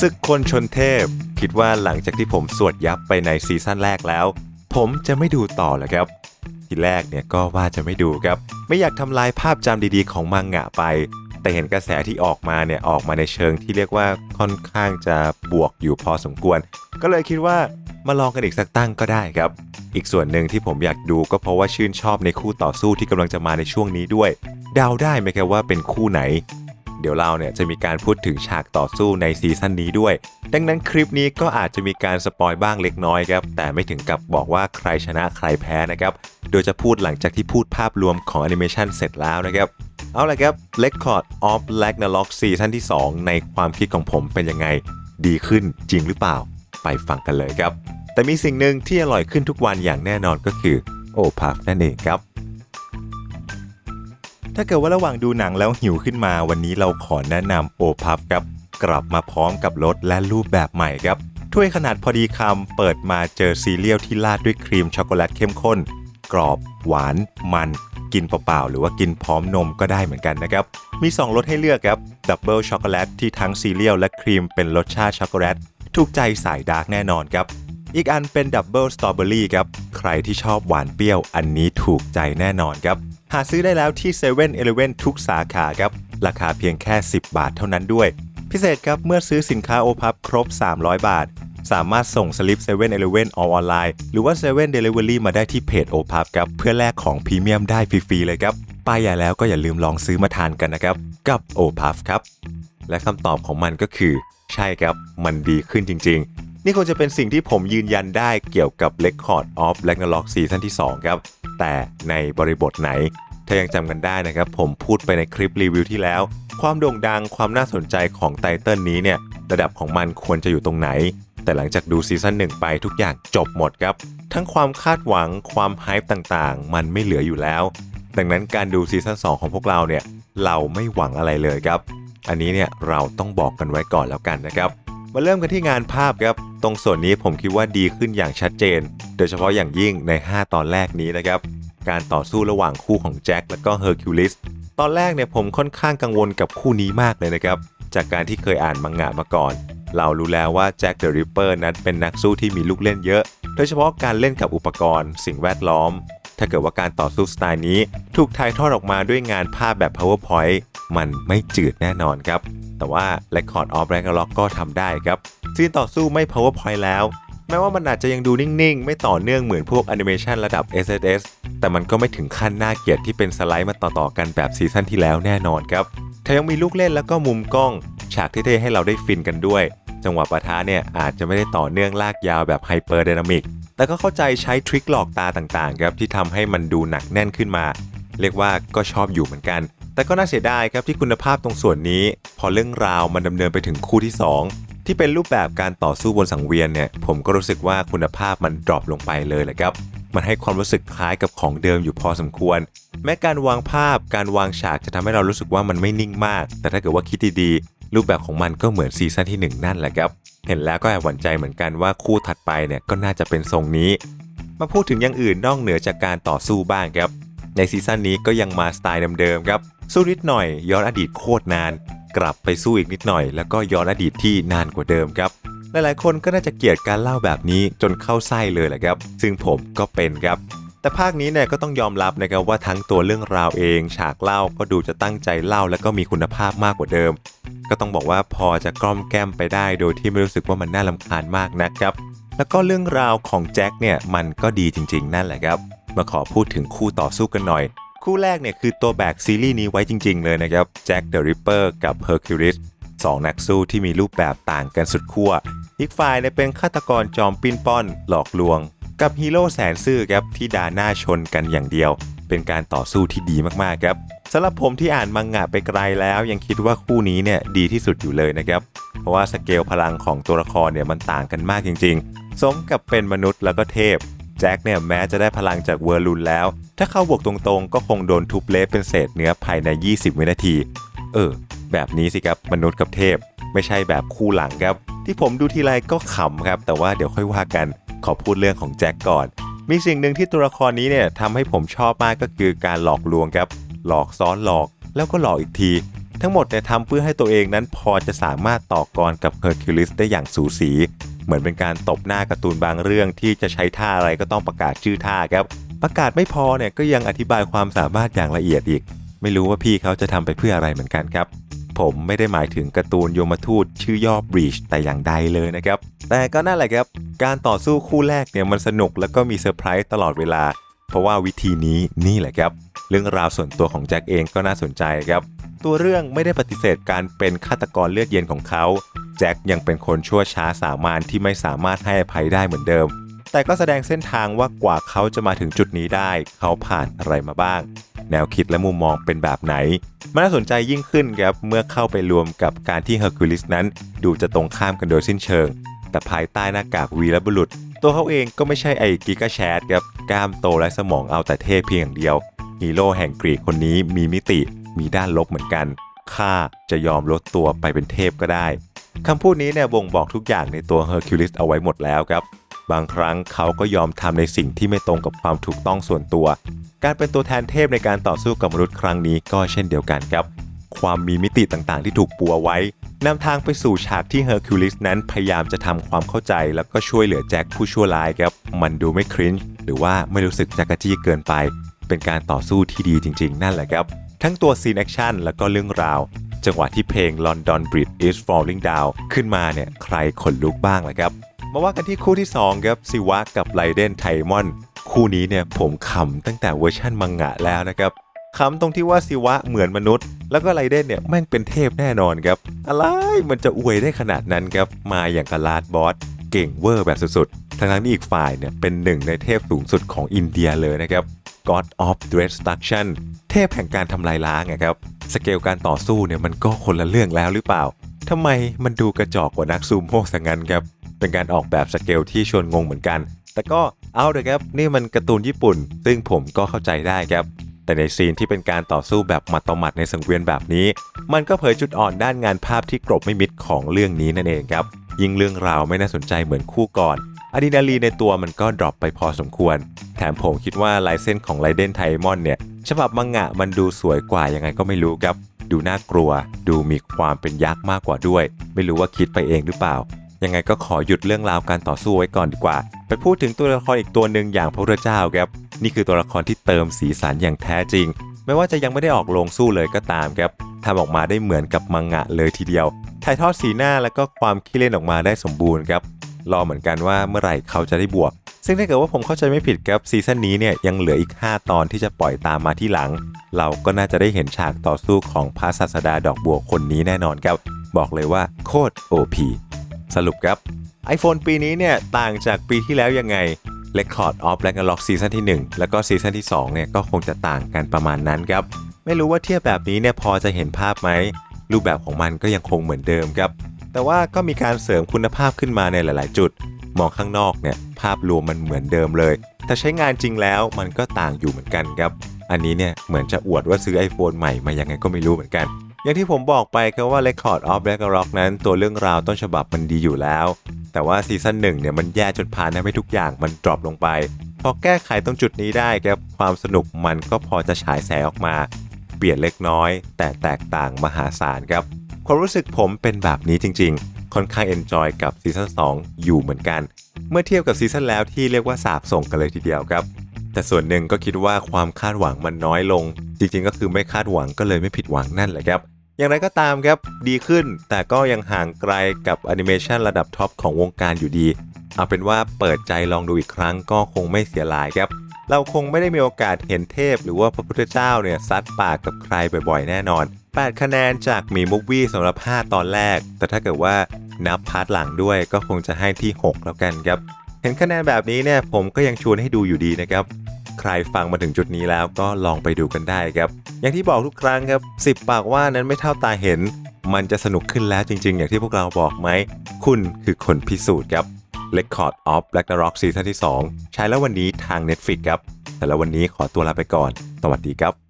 ศึกคนชนเทพ คิดว่าหลังจากที่ผมสวดยับไปในซีซั่นแรกแล้ว ผมจะไม่ดูต่อแล้วครับ ทีแรกเนี่ยก็ว่าจะไม่ดูครับ ไม่อยากทำลายภาพจำดีๆของมังงะไป แต่เห็นกระแสที่ออกมาเนี่ยออกมาในเชิงที่เรียกว่าค่อนข้างจะบวกอยู่พอสมควร ก็เลยคิดว่ามาลองกันอีกสักตั้งก็ได้ครับ อีกส่วนหนึ่งที่ผมอยากดูก็เพราะว่าชื่นชอบในคู่ต่อสู้ที่กำลังจะมาในช่วงนี้ด้วย เดาได้ไหมครับว่าเป็นคู่ไหน เดี๋ยวเราเนี่ยจะมีการพูดถึงฉากต่อสู้ในซีซั่นนี้ด้วย ดังนั้นคลิปนี้ก็อาจจะมีการสปอยบ้างเล็กน้อยครับ แต่ไม่ถึงกับบอกว่าใครชนะใครแพ้นะครับ โดยจะพูดหลังจากที่พูดภาพรวมของแอนิเมชันเสร็จแล้วนะครับ เอาละครับ Record of Ragnarok ซีซั่นที่ 2 ในความคิดของผมเป็นยังไง ดีขึ้นจริงหรือเปล่า ไปฟังกันเลยครับ แต่มีสิ่งหนึ่งที่อร่อยขึ้นทุกวันอย่างแน่นอนก็คือโอพัฟนั่นเองครับ ถ้าเกิดว่าระหว่างดูหนังแล้วหิวขึ้นมา วันนี้เราขอแนะนำโอพับครับ กลับมาพร้อมกับรสและรูปแบบใหม่ครับ ถ้วยขนาดพอดีคำเปิดมาเจอซีเรียลที่ราดด้วยครีมช็อกโกแลตเข้มข้น กรอบ หวาน มัน กินเปล่าๆหรือว่ากินพร้อมนมก็ได้เหมือนกันนะครับ มี 2รสให้เลือกครับดับเบิลช็อกโกแลตที่ทั้งซีเรียลและครีมเป็นรสชาติช็อกโกแลตถูกใจสายดาร์กแน่นอนครับอีกอันเป็นดับเบิลสตรอเบอรี่ครับ ใครที่ชอบหวานเปรี้ยวอันนี้ถูกใจแน่นอนครับ หาซื้อได้แล้วที่7 e เ e ่ e อทุกสาขาครับ ราคาเพียงแค่ 10 บาทเท่านั้นด้วย พิเศษครับเมื่อซื้อสินค้าโอพับครบ 300 บาท สามารถส่งสลิป7 e เ e ่ e อออนไลน์หรือว่า7 Delivery มาได้ที่เพจโอพับครับเพื่อแลกของพรีเมียมได้ฟรีๆเลยครับป้ายยาแล้วก็อย่าลืมลองซื้อมาทานกันนะครับกับโอพับครับและคำตอบของมันก็คือ ใช่ครับมันดีขึ้นจริงๆ นี่คงจะเป็นสิ่งที่ผมยืนยันได้เกี่ยวกับ Record of Ragnarok ซีซั่นที่ 2 ครับ แต่ในบริบทไหน ถ้ายังจำกันได้นะครับ ผมพูดไปในคลิปรีวิวที่แล้ว ความโด่งดังความน่าสนใจของไตเติลนี้เนี่ย ระดับของมันควรจะอยู่ตรงไหน แต่หลังจากดูซีซั่นหนึ่งไปทุกอย่างจบหมดครับ ทั้งความคาดหวังความไฮป์ต่างๆ มันไม่เหลืออยู่แล้ว ดังนั้นการดูซีซั่น2ของพวกเราเนี่ยเราไม่หวังอะไรเลยครับ อันนี้เนี่ยเราต้องบอกกันไว้ก่อนแล้วกันนะครับมาเริ่มกันที่งานภาพครับ ตรงส่วนนี้ผมคิดว่าดีขึ้นอย่างชัดเจน โดยเฉพาะอย่างยิ่งใน 5 ตอนแรกนี้นะครับ การต่อสู้ระหว่างคู่ของแจ็คและก็เฮอร์คิวลิสตอนแรกเนี่ยผมค่อนข้างกังวลกับคู่นี้มากเลยนะครับ จากการที่เคยอ่านมังงะมาก่อน เรารู้แล้วว่าแจ็คเดอะริปเปอร์นั้นเป็นนักสู้ที่มีลูกเล่นเยอะ โดยเฉพาะการเล่นกับอุปกรณ์ สิ่งแวดล้อม ถ้าเกิดว่าการต่อสู้สไตล์นี้ ถูกถ่ายทอดออกมาด้วยงานภาพแบบ powerpoint มันไม่จืดแน่นอนครับ แต่ว่า Record of Ragnarok ก็ทำได้ครับซีนต่อสู้ไม่ powerpoint แล้ว ม้ว่ามันอาจจะยังดูนิ่ง ๆ ไม่ต่อเนื่องเหมือนพวกแอนิเมชันระดับ SSS แต่มันก็ไม่ถึงขั้นน่าเกลียดที่เป็นสไลด์มาต่อ ๆ กันแบบซีซั่นที่แล้วแน่นอนครับแถมยังมีลูกเล่นแล้วก็มุมกล้อง ฉากเท่ๆให้เราได้ฟินกันด้วย จังหวะปะทะเนี่ยอาจจะไม่ได้ต่อเนื่องลากยาวแบบไฮเปอร์ y ดนามิกแต่ก็เข้าใจใช้ทริคหลอกตาต่างๆครับที่ทำให้มันดูหนักแน่นขึ้นมา เรียกว่าก็ชอบอยู่เหมือนกัน แต่ก็น่าเสียดายครับที่คุณภาพตรงส่วนนี้ พอเรื่องราวมันดำเนินไปถึงคู่ที่ 2 ที่เป็นรูปแบบการต่อสู้บนสังเวียนเนี่ยผมก็รู้สึกว่าคุณภาพมันดรอปลงไปเลยแหละครับ มันให้ความรู้สึกคล้ายกับของเดิมอยู่พอสมควร แม้การวางภาพการวางฉากจะทำให้เรารู้สึกว่ามันไม่นิ่งมาก แต่ถ้าเกิดว่าคิดดีๆรูปแบบของมันก็เหมือนซีซั่นที่ 1 นั่นแหละครับ เห็นแล้วก็แอบหวั่นใจเหมือนกันว่าคู่ถัดไปเนี่ยก็น่าจะเป็นทรงนี้ มาพูดถึงอย่างอื่นนอกเหนือจากการต่อสู้บ้างครับ ในซีซั่นนี้ก็ยังมาสไตล์เดิมๆครับสู้นิดหน่อยย้อนอดีตโคตรนาน กลับไปสู้อีกนิดหน่อย แล้วก็ย้อนอดีตที่นานกว่าเดิมครับ หลายๆ คนก็น่าจะเกลียดการเล่าแบบนี้จนเข้าไส้เลยแหละครับ ซึ่งผมก็เป็นครับแต่ภาคนี้เนี่ยก็ต้องยอมรับนะครับว่าทั้งตัวเรื่องราวเอง ฉากเล่าก็ดูจะตั้งใจเล่าแล้วก็มีคุณภาพมากกว่าเดิม ก็ต้องบอกว่าพอจะกล้อมแก้มไปได้โดยที่ไม่รู้สึกว่ามันน่าลำคาญมากนะครับ แล้วก็เรื่องราวของแจ็คเนี่ยมันก็ดีจริงๆ นั่นแหละครับ มาขอพูดถึงคู่ต่อสู้กันหน่อย คู่แรกเนี่ยคือตัวแบกซีรีส์นี้ไว้จริง ๆ เลยนะครับแจ็คเดอะริปเปอร์กับเฮอร์คิวลิสสองนักสู้ที่มีรูปแบบต่างกันสุดขั้วอีกฝ่ายเนี่ยเป็นฆาตกรจอมปิ้นป้อน หลอกลวง กับฮีโร่แสนซื่อครับที่ดาหน้าชนกันอย่างเดียว เป็นการต่อสู้ที่ดีมากๆครับสำหรับผมที่อ่านมังงะไปไกลแล้วยังคิดว่าคู่นี้เนี่ยดีที่สุดอยู่เลยนะครับ เพราะว่าสเกลพลังของตัวละครเนี่ยมันต่างกันมากจริง ๆ สมกับเป็นมนุษย์แล้วก็เทพแจ็คเนี่ยแม้จะได้พลังจากเวอร์ลุนแล้ว ถ้าเข้าบวกตรงๆ ก็คงโดนทุบเละเป็นเศษเนื้อภายใน 20 วินาที เออ แบบนี้สิครับมนุษย์กับเทพ ไม่ใช่แบบคู่หลังครับ ที่ผมดูทีไรก็ขำครับ แต่ว่าเดี๋ยวค่อยว่ากัน ขอพูดเรื่องของแจ็คก่อน มีสิ่งหนึ่งที่ตัวละครนี้เนี่ยทำให้ผมชอบมากก็คือการหลอกลวงครับ หลอกซ้อนหลอกแล้วก็หลอกอีกที ทั้งหมดเนี่ยทำเพื่อให้ตัวเองนั้นพอจะสามารถต่อกรกับเฮอร์คิวลิสได้อย่างสูสี เหมือนเป็นการตบหน้าการ์ตูนบางเรื่องที่จะใช้ท่าอะไรก็ต้องประกาศชื่อท่าครับ ประกาศไม่พอเนี่ยก็ยังอธิบายความสามารถอย่างละเอียดอีก ไม่รู้ว่าพี่เขาจะทำไปเพื่ออะไรเหมือนกันครับ ผมไม่ได้หมายถึงการ์ตูนโยมทูตชื่อย่อบรีชแต่อย่างใดเลยนะครับ แต่ก็นั่นแหละครับ การต่อสู้คู่แรกเนี่ยมันสนุกแล้วก็มีเซอร์ไพรส์ตลอดเวลา เพราะว่าวิธีนี้นี่แหละครับ เรื่องราวส่วนตัวของแจ็คเองก็น่าสนใจครับ ตัวเรื่องไม่ได้ปฏิเสธการเป็นฆาตกรเลือดเย็นของเขา แจ็คยังเป็นคนชั่วช้าสามานที่ไม่สามารถให้อภัยได้เหมือนเดิม แต่ก็แสดงเส้นทางว่ากว่าเขาจะมาถึงจุดนี้ได้ เขาผ่านอะไรมาบ้าง แนวคิดและมุมมองเป็นแบบไหน มันน่าสนใจยิ่งขึ้นครับ เมื่อเข้าไปรวมกับการที่เฮอร์คิวลิสนั้น ดูจะตรงข้ามกันโดยสิ้นเชิง แต่ภายใต้หน้ากากวีรบุรุษ ตัวเขาเองก็ไม่ใช่ไอ้กิกาแชทครับกล้ามโตและสมองเอาแต่เทพเพียงอย่างเดียวฮีโร่แห่งกรีกคนนี้มีมิติมีด้านลบเหมือนกันข้าจะยอมลดตัวไปเป็นเทพก็ได้คำพูดนี้เนี่ยบ่งบอกทุกอย่างในตัวเฮอร์คิวลิสเอาไว้หมดแล้วครับ บางครั้งเขาก็ยอมทำในสิ่งที่ไม่ตรงกับความถูกต้องส่วนตัว การเป็นตัวแทนเทพในการต่อสู้กับมนุษย์ครั้งนี้ก็เช่นเดียวกันครับ ความมีมิติต่างๆ ที่ถูกปูเอาไว้นำทางไปสู่ฉากที่เฮอร์คิวลิสนั้นพยายามจะทำความเข้าใจ แล้วก็ช่วยเหลือแจ็คผู้ชั่วร้ายครับ มันดูไม่คริ้นหรือว่าไม่รู้สึกจักรจี้เกินไป เป็นการต่อสู้ที่ดีจริง ๆ นั่นแหละครับ ทั้งตัวซีนแอคชั่นแล้วก็เรื่องราว จังหวะที่เพลง London Bridge is Falling Down ขึ้นมาเนี่ยใครขนลุกบ้างล่ะครับ มาว่ากันที่คู่ที่ 2 ครับซิวะกับไลเดนไทมอน คู่นี้เนี่ยผมขำตั้งแต่เวอร์ชั่นมังงะแล้วนะครับขำตรงที่ว่าซิวะเหมือนมนุษย์ แล้วก็ไลเดนเนี่ยแม่งเป็นเทพแน่นอนครับ อะไรมันจะอวยได้ขนาดนั้นครับ มาอย่างกบลาดบอสเก่งเวอร์แบบสุดๆ ทั้งๆที่อีกฝ่ายเนี่ยเป็นหนึ่งในเทพสูงสุดของอินเดียเลยนะครับ God of Destruction เทพแห่งการทำลายล้างอะครับ สเกลการต่อสู้เนี่ยมันก็คนละเรื่องแล้วหรือเปล่าทำไมมันดูกระจอกกว่านักซูโม่สังงั้นครับ เป็นการออกแบบสเกลที่ชวนงงเหมือนกัน แต่ก็เอาเถอะครับนี่มันการ์ตูนญี่ปุ่น ซึ่งผมก็เข้าใจได้ครับแต่ในซีนที่เป็นการต่อสู้แบบหมัดต่อหมัดในสังเวียนแบบนี้ มันก็เผยจุดอ่อนด้านงานภาพที่กรบไม่มิดของเรื่องนี้นั่นเองครับยิ่งเรื่องราวไม่น่าสนใจเหมือนคู่ก่อนอะดรีนาลีนในตัวมันก็ดรอปไปพอสมควร แถมผมคิดว่าลายเส้นของไลเดนไทมอนเนี่ย ฉบับมังงะมันดูสวยกว่ายังไงก็ไม่รู้ครับ ดูน่ากลัว ดูมีความเป็นยักษ์มากกว่าด้วย ไม่รู้ว่าคิดไปเองหรือเปล่า ยังไงก็ขอหยุดเรื่องราวการต่อสู้ไว้ก่อนดีกว่า ไปพูดถึงตัวละครอีกตัวหนึ่งอย่างพระพุทธเจ้าครับ นี่คือตัวละครที่เติมสีสันอย่างแท้จริง ไม่ว่าจะยังไม่ได้ออกโรงสู้เลยก็ตามครับทำออกมาได้เหมือนกับมังงะเลยทีเดียว ถ่ายทอดสีหน้าแล้วก็ความขี้เล่นออกมาได้สมบูรณ์ครับ รอเหมือนกันว่าเมื่อไหร่เขาจะได้บวก ซึ่งถ้าเกิดว่าผมเข้าใจไม่ผิดครับซีซั่นนี้เนี่ยยังเหลืออีก 5 ตอนที่จะปล่อยตามมาที่หลัง เราก็น่าจะได้เห็นฉากต่อสู้ของพระศาสดาดอกบัวคนนี้แน่นอนครับ บอกเลยว่าโคตร OP สรุปครับ iPhone ปีนี้เนี่ยต่างจากปีที่แล้วยังไง Record of Ragnarok ซีซั่นที่ 1 แล้วก็ซีซั่นที่2เนี่ยก็คงจะต่างกันประมาณนั้นครับ ไม่รู้ว่าเทียบแบบนี้เนี่ยพอจะเห็นภาพไหม รูปแบบของมันก็ยังคงเหมือนเดิมครับ แต่ว่าก็มีการเสริมคุณภาพขึ้นมาในหลาย ๆ จุด มองข้างนอกเนี่ยภาพรวมมันเหมือนเดิมเลย แต่ใช้งานจริงแล้วมันก็ต่างอยู่เหมือนกันครับ อันนี้เนี่ยเหมือนจะอวดว่าซื้อ iPhone ใหม่มายังไงก็ไม่รู้เหมือนกัน อย่างที่ผมบอกไปครับว่า Record of Ragnarok นั้นตัวเรื่องราวต้นฉบับมันดีอยู่แล้ว แต่ว่าซีซั่นหนึ่งเนี่ยมันแย่จนพานทำให้ทุกอย่างมันดรอปลงไป พอแก้ไขตรงจุดนี้ได้ครับความสนุกมันก็พอจะฉายแสงออกมา เปลี่ยนเล็กน้อย แต่แตกต่างมหาศาลครับ ความรู้สึกผมเป็นแบบนี้จริง ๆ ค่อนข้างเอนจอยกับซีซั่น2 อยู่เหมือนกัน เมื่อเทียบกับซีซั่นแล้วที่เรียกว่าสาบส่งกันเลยทีเดียวครับแต่ส่วนหนึ่งก็คิดว่าความคาดหวังมันน้อยลง จริงๆ ก็คือไม่คาดหวังก็เลยไม่ผิดหวังนั่นแหละครับ อย่างไรก็ตามครับดีขึ้น แต่ก็ยังห่างไกลกับแอนิเมชันระดับท็อปของวงการอยู่ดี เอาเป็นว่าเปิดใจลองดูอีกครั้งก็คงไม่เสียหลายครับ เราคงไม่ได้มีโอกาสเห็นเทพ หรือว่าพระพุทธเจ้าเนี่ยซัดปากกับใครบ่อยๆ แน่นอน 8 คะแนนจากมีมูฟวี่สำหรับ 5 ตอนแรก แต่ถ้าเกิดว่านับพาร์ทหลังด้วยก็คงจะให้ที่ 6 แล้วกันครับ เห็นคะแนนแบบนี้เนี่ยผมก็ยังชวนให้ดูอยู่ดีนะครับ ใครฟังมาถึงจุดนี้แล้วก็ลองไปดูกันได้ครับ อย่างที่บอกทุกครั้งครับ 10 ปากว่านั้นไม่เท่าตาเห็น มันจะสนุกขึ้นแล้วจริง ๆ อย่างที่พวกเราบอกไหม คุณคือคนพิสูจน์ครับ Record of Black Rock ซีซั่นที่ 2 ใช้แล้ววันนี้ทาง Netflix ครับ แต่แล้ววันนี้ขอตัวลาไปก่อน สวัสดีครับ